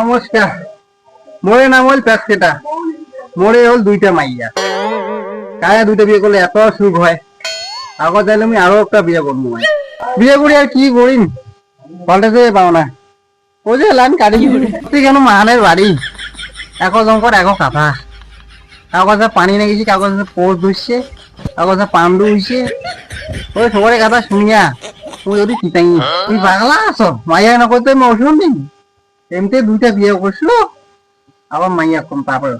নমস্কার। নাম হল প্যাসকেটা মোরে হল দুইটা মাইয়া। কায়া দুইটা বিয়ে করলে এত সুখ হয়? আগত চাইলে আমি আরও একটা বিয়ে করব। বিয়ে করে আর কি করিম? কলেজে পাও না। ওই যে লাইন কাটি তুই কেন মাহানের বাড়ি? এক জঙ্কর এক কাঁথা। কাগজে পানি নেগেছি কাগজে পোষ ধুইছে, কাগজে পান্ডু হইছে ওই সবারে কথা শুনিয়া তুই যদি চিতাই তুই পাগলা আছো? মাইয়া নকরতে আমি ওষুধ এমনি দুইটা বিয়ে করছিল আবার মাইয়া কম তারপরে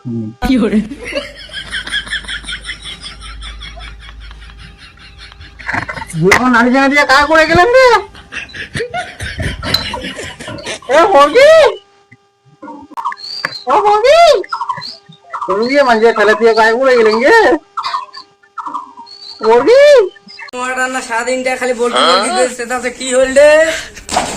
জীবন নারী জানা দিয়ে কাজ করে গেলেন রে? এ হগি ও হগি তুমি দিয়ে মাঝে ফেলে দিয়ে কাজ করে গেলেন গে? হগি তোমার রান্না সারাদিনটা খালি বলতে বলতে দিচ্ছে তাতে কি কি কি হইলে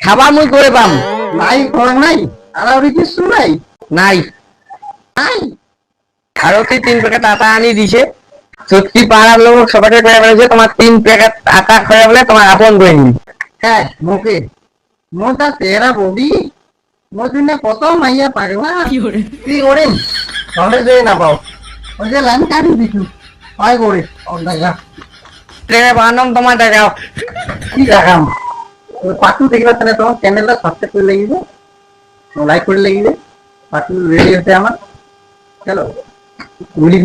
খাবার মুই করে পাম। নাই খড়াক নাই আড়াউড়ি কিছু নাই। নাই। নাই। আরতি তিন প্যাকেট আটা আনি দিছে। সত্যি পাড়ার লোক সবাইকে করে বলেছে তোমার তিন প্যাকেট আটা খাওয়া বলে তোমার আপন করে নি হ্যাঁ মুখে। মোটা তেরা বডি। মোর জন্য কত মাইয়া পাগলা। কি করিম ঘরে যেয়ে না পাও। ওই যে লাইন কাটি দিছু। হয় করে ও দেখা ট্রেনে বানাম তোমার দেখাও। কি দেখাম? ওই পাটু দেখিবা তাহলে তোমার চ্যানেলটা সাবস্ক্রাইব করে লাগিবে লাইক করে লাগিবে পাটু রেডি হচ্ছে আমার। চলো গুলি